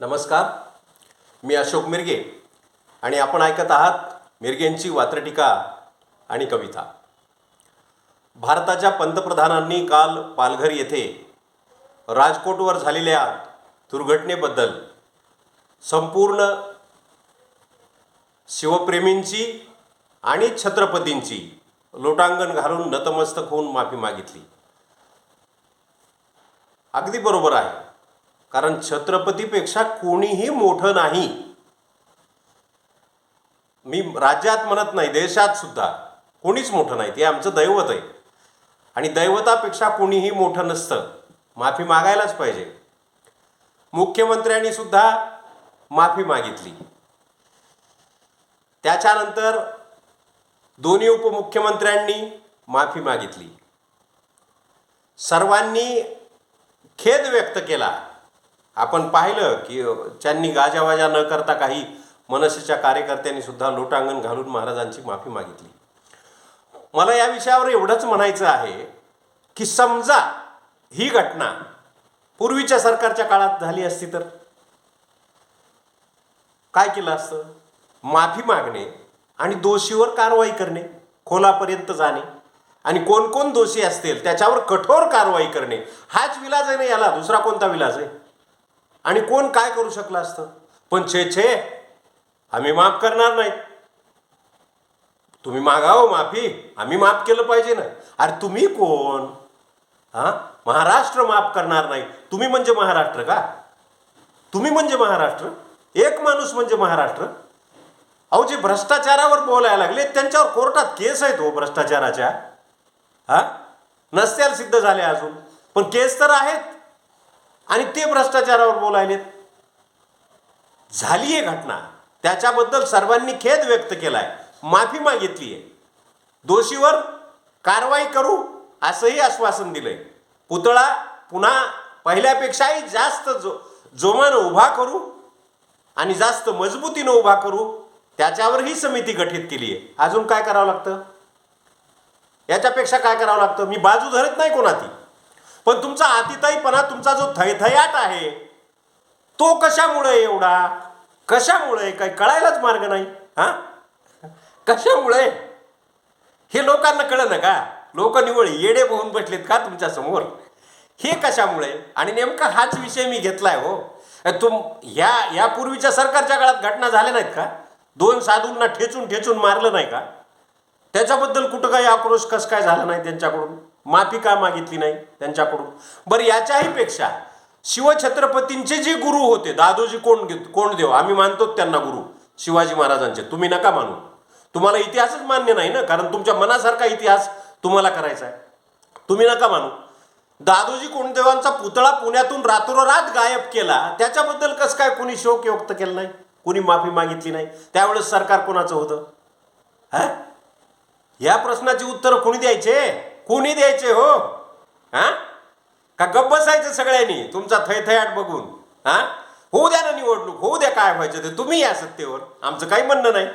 नमस्कार. मी अशोक मिरगे आणि आपण ऐकत आहात मिरगेंची वात्रटिका आणि कविता. भारताच्या पंतप्रधानांनी काल पालघर येथे राजकोटवर झालेल्या दुर्घटनेबद्दल संपूर्ण शिवप्रेमींची आणि छत्रपतींची लोटांगण घालून नतमस्तक होऊन माफी मागितली. अगदी बरोबर आहे. कारण छत्रपतीपेक्षा कोणीही मोठं नाही. मी राज्यात म्हणत नाही देशात सुद्धा कोणीच मोठं नाही. ते आमचं दैवत आहे. आणि दैवतापेक्षा कोणीही मोठं नसतं. माफी मागायलाच पाहिजे. मुख्यमंत्र्यांनी सुद्धा माफी मागितली. त्याच्यानंतर दोन्ही उपमुख्यमंत्र्यांनी माफी मागितली. सर्वांनी खेद व्यक्त केला. आपण पाहिलं की त्यांनी गाजावाजा न करता काही मनसेच्या कार्यकर्त्यांनी सुद्धा लोटांगण घालून महाराजांची माफी मागितली. मला या विषयावर एवढंच म्हणायचं आहे की समजा ही घटना पूर्वीच्या सरकारच्या काळात झाली असती तर? काय केलं असतं? माफी मागणे आणि दोषीवर कारवाई करणे खोलापर्यंत जाणे. आणि कोण कोण दोषी असतील त्याच्यावर कठोर कारवाई करणे. हाच विलाज आहे ना याला? दुसरा कोणता विलाज आहे? आणि कोण काय करू शकलं असतं? पण छे छे आम्ही माफ करणार नाही तुम्ही मागावं हो, माफी. आम्ही माफ केलं पाहिजे ना. अरे तुम्ही कोण? हा? महाराष्ट्र माफ करणार नाही. तुम्ही म्हणजे महाराष्ट्र का? तुम्ही म्हणजे महाराष्ट्र? एक माणूस म्हणजे महाराष्ट्र? अहो जे भ्रष्टाचारावर बोलायला लागले त्यांच्यावर कोर्टात केस आहेत हो भ्रष्टाचाराच्या. हा? नसत्याला सिद्ध झाले अजून. पण केस तर आहेत. आणि ते भ्रष्टाचारावर बोलायलेत. झाली आहे घटना. त्याच्याबद्दल सर्वांनी खेद व्यक्त केलाय. माफी मागितली आहे दोषीवर कारवाई करू असंही आश्वासन दिलंय. पुतळा पुन्हा पहिल्यापेक्षाही जास्त जो जोमानं उभा करू आणि जास्त मजबूतीनं उभा करू त्याच्यावर ही समिती गठीत केली आहे अजून काय करावं लागतं? याच्यापेक्षा काय करावं लागतं? मी बाजू धरत नाही कोणाती पण तुमचा आतिताईपणा तुमचा जो थैथयाट आहे तो कशामुळे एवढा? कशामुळे? काही कळायलाच मार्ग नाही हा? कशामुळे? हे लोकांना कळलं का? लोक निवळ येडे बघून बसलेत का तुमच्यासमोर हे कशामुळे? आणि नेमका हाच विषय मी घेतलाय हो. तुम ह्या यापूर्वीच्या सरकारच्या काळात घटना झाल्या नाहीत का? दोन साधूंना ठेचून ठेचून मारलं नाही का? त्याच्याबद्दल कुठं काही आक्रोश कस काय झाला नाही त्यांच्याकडून? माफी का मागितली नाही त्यांच्याकडून? बरं याच्याही पेक्षा शिवछत्रपतींचे जे गुरु होते दादोजी कोण कोण देव? आम्ही मानतो त्यांना गुरु शिवाजी महाराजांचे. तुम्ही नका मानू. तुम्हाला इतिहासच मान्य नाही ना? कारण तुमच्या मनासारखा इतिहास तुम्हाला करायचा आहे. तुम्ही नका मानू. दादोजी कोंडदेवांचा पुतळा पुण्यातून रातोरात गायब केला त्याच्याबद्दल कसं काय कोणी शोक व्यक्त केला नाही? कोणी माफी मागितली नाही? त्यावेळेस सरकार कोणाचं होतं? हा? या प्रश्नाची उत्तर कोणी द्यायचे? कोणी द्यायचे हो? हां? का गप्प बसायचं सगळ्यांनी? तुमचा थैथयाट बघून हा? होऊ द्या ना निवडणूक होऊ द्या काय व्हायचं ते. तुम्ही या सत्तेवर. आमचं काही म्हणणं नाही.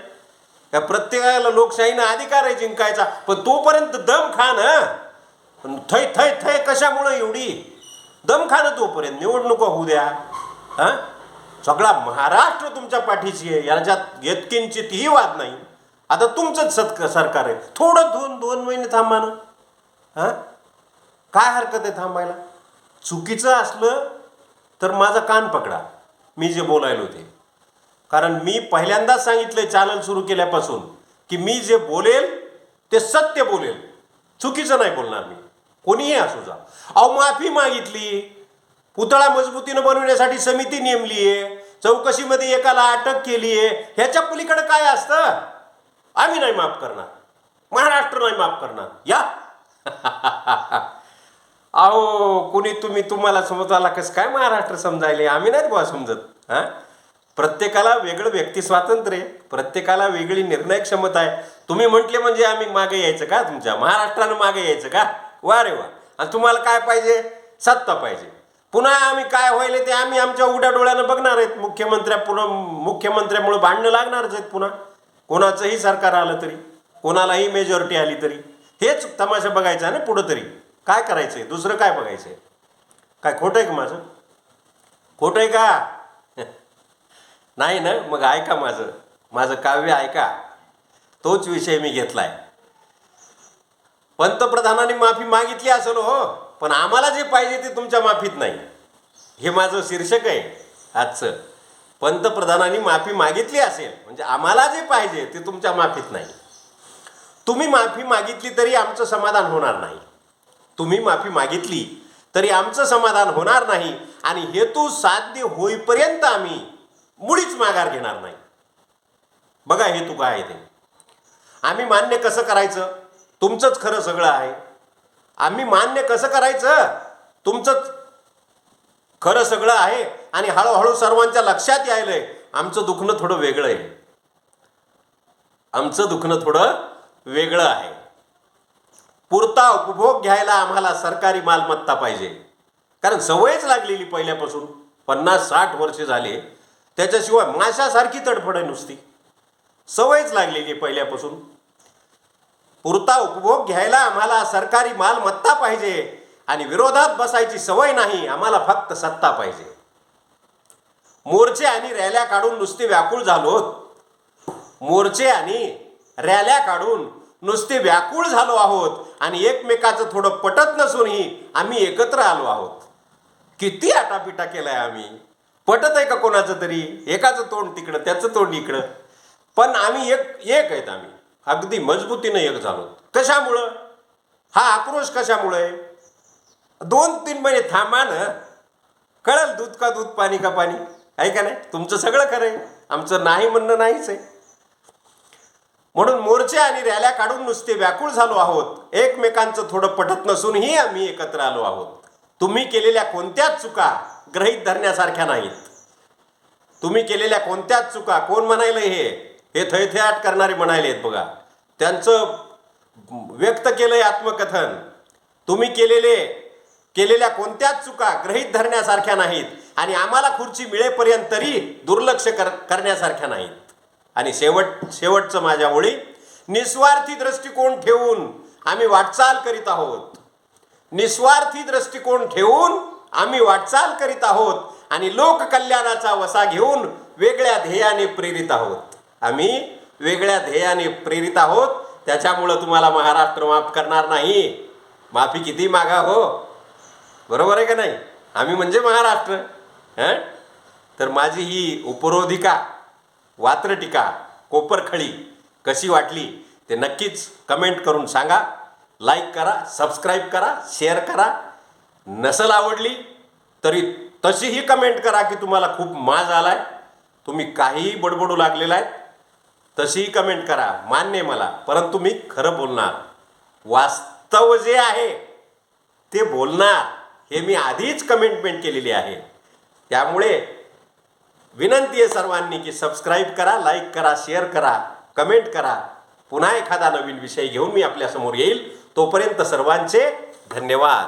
त्या प्रत्येकाला लोकशाहीनं अधिकार आहे जिंकायचा. पण तोपर्यंत दम खा ना पण थै थै थै कशामुळं एवढी? दम खा ना तोपर्यंत. निवडणुका होऊ द्या. हा? सगळा महाराष्ट्र तुमच्या पाठीशी आहे. याच्यात येतकिंचितही वाद नाही. आता तुमचंच सत्क सरकार आहे. थोडं दोन दोन महिने थांबा ना. हां? काय हरकत आहे थांबायला? चुकीचं असलं तर माझा कान पकडा. मी जे बोलायलो ते. कारण मी पहिल्यांदाच सांगितलं चॅनल सुरू केल्यापासून की मी जे बोलेल ते सत्य बोलेल. चुकीचं नाही बोलणार मी. कोणीही असू जा. अहो माफी मागितली. पुतळा मजबूतीनं बनवण्यासाठी समिती नेमली आहे. चौकशीमध्ये एकाला अटक केली आहे. ह्याच्या पलीकडे काय असतं? आम्ही नाही माफ करणार. महाराष्ट्र नाही माफ करणार. या अहो कुणी तुम्ही तुम्हाला समजायला कसं काय महाराष्ट्र समजायले? आम्ही नाहीत बुवा समजत हां? प्रत्येकाला वेगळं व्यक्ती स्वातंत्र्य आहे प्रत्येकाला वेगळी निर्णय क्षमता आहे. तुम्ही म्हटले म्हणजे आम्ही मागे यायचं का तुमच्या? महाराष्ट्रानं मागे यायचं का? वा रे वा. आणि तुम्हाला काय पाहिजे? सत्ता पाहिजे. पुन्हा आम्ही काय व्हायले ते आम्ही आमच्या उड्या डोळ्यानं बघणार आहेत. मुख्यमंत्र्या पुन्हा मुख्यमंत्र्यामुळे भांडणं लागणारच आहेत पुन्हा. कोणाचंही सरकार आलं तरी कोणालाही मेजॉरिटी आली तरी. हेच तमाशा बघायचा ना पुढं तरी. काय करायचं आहे दुसरं काय बघायचं आहे काय खोटं आहे का माझं? खोटं आहे का? नाही ना? मग ऐका माझं. माझं काव्य ऐका. तोच विषय मी घेतलाय. पंतप्रधानांनी माफी मागितली असेल हो पण आम्हाला जे पाहिजे ते तुमच्या माफीत नाही. हे माझं शीर्षक आहे आजचं. पंतप्रधानांनी माफी मागितली असेल म्हणजे आम्हाला जे पाहिजे ते तुमच्या माफीत नाही. तुम्ही माफी मागितली तरी आमचं समाधान होणार नाही. तुम्ही माफी मागितली तरी आमचं समाधान होणार नाही आणि हेतू साध्य होईपर्यंत आम्ही मुळीच माघार घेणार नाही. बघा हेतू काय आहे ते. आम्ही मान्य कसं करायचं? तुमचंच खरं सगळं आहे. आम्ही मान्य कसं करायचं? तुमचंच खरं सगळं आहे आणि हळूहळू सर्वांच्या लक्षात यायलंय. आमचं दुखणं थोडं वेगळं आहे. आमचं दुखणं थोडं वेगळं आहे. पुरता उपभोग घ्यायला आम्हाला सरकारी मालमत्ता पाहिजे. कारण सवयच लागलेली पहिल्यापासून. पन्नास साठ वर्ष झाले. त्याच्याशिवाय माशासारखी तडफड आहे नुसती. सवयच लागलेली आहे पहिल्यापासून. पुरता उपभोग घ्यायला आम्हाला सरकारी मालमत्ता पाहिजे. आणि विरोधात बसायची सवय नाही आम्हाला फक्त सत्ता पाहिजे. मोर्चे आणि रॅल्या काढून नुसते व्याकुळ झालो मोर्चे आणि रॅल्या काढून नुसते व्याकुळ झालो आहोत आणि एकमेकाचं थोडं पटत नसूनही आम्ही एकत्र आलो आहोत. किती आटापिटा केलाय आम्ही. पटत आहे का कोणाचं तरी? एकाचं तोंड तिकडं त्याचं तोंड इकडं. पण आम्ही एक एक आहेत आम्ही. अगदी मजबूतीनं एक झालो. कशामुळं? हा आक्रोश कशामुळे दोन तीन महिने थांबा ना. कळल दूध का दूध पाणी का पाणी? आहे का नाही? तुमचं सगळं खरं आहे. आमचं नाही म्हणणं नाहीच आहे. म्हणून मोर्चे आणि रॅल्या काढून नुसते व्याकुळ झालो आहोत. एकमेकांचं थोडं पटत नसूनही आम्ही एकत्र आलो आहोत. तुम्ही केलेल्या कोणत्याच चुका ग्रहित धरण्यासारख्या नाहीत. तुम्ही केलेल्या कोणत्याच चुका कोण म्हणायला हे? हे थैथयाट करणारे म्हणायले आहेत बघा. त्यांचं व्यक्त केलंय आत्मकथन. तुम्ही केलेले केलेल्या कोणत्याच चुका ग्रहित धरण्यासारख्या नाहीत आणि आम्हाला खुर्ची मिळेपर्यंत तरी दुर्लक्ष कर करण्यासारख्या नाहीत. आणि शेवट शेवटचं माझ्या ओळी निस्वार्थी दृष्टिकोन ठेवून आम्ही वाटचाल करीत आहोत. निस्वार्थी दृष्टिकोन ठेवून आम्ही वाटचाल करीत आहोत आणि लोककल्याणाचा वसा घेऊन वेगळ्या ध्येयाने प्रेरित आहोत. आम्ही वेगळ्या ध्येयाने प्रेरित आहोत. त्याच्यामुळं तुम्हाला महाराष्ट्र माफ करणार नाही. माफी किती मागा हो? बरोबर आहे का नाही? आम्ही म्हणजे महाराष्ट्र हं? तर माझी ही उपरोधिका वात्रटिका कोपरखळी कशी वाटली ते नक्कीच कमेंट करून सांगा. लाईक करा सबस्क्राईब करा शेअर करा. नसल आवडली तरी तशीही कमेंट करा की तुम्हाला खूप माज आहे तुम्ही काहीही बडबडू लागलेला आहे तशीही कमेंट करा. मान्य आहे मला परंतु मी खरं बोलणार. वास्तव जे आहे ते बोलणार. हे मी आधीच कमेंटमेंट केलेली आहे. त्यामुळे विनंती आहे सर्वांनी की सबस्क्राईब करा लाईक करा शेअर करा कमेंट करा. पुन्हा एखादा नवीन विषय घेऊन मी आपल्यासमोर येईल. तोपर्यंत सर्वांचे धन्यवाद.